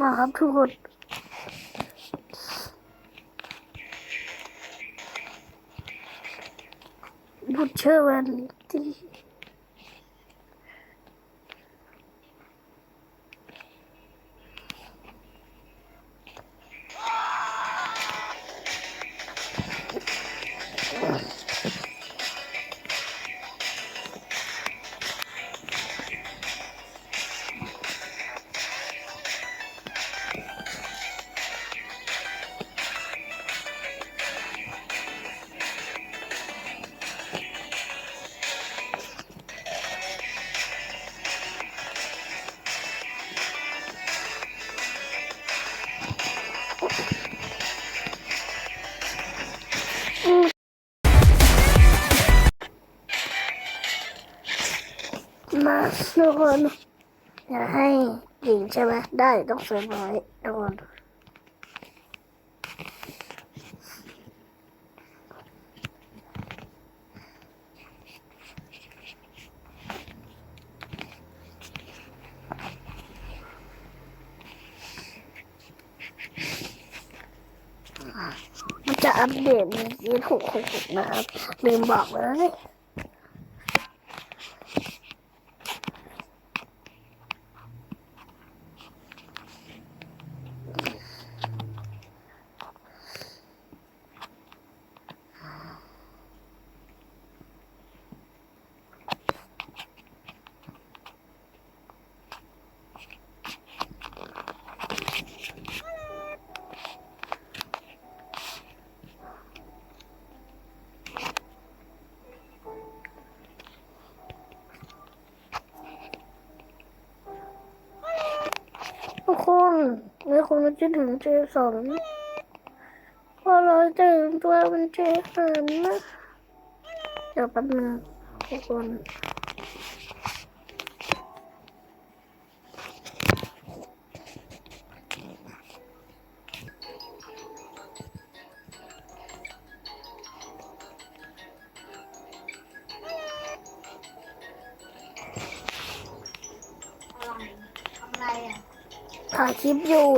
มาครับทุกคนบุชเชอร์วันที่ มาทุกคนอยากให้หญิงใช่ไหมได้ต้องเซอร์ไพรส์ทุกคน จะอัปเดตในยี่หกหกนะครับลืมบอกเลย ทุกคนมีคนมาจะถึงเจสองพอเราถึงตัวมันเจสันนะเดี๋ยวแป๊บนึงทุกคนอะไรทำอะไรอะ ถ่ายคลิปอยู่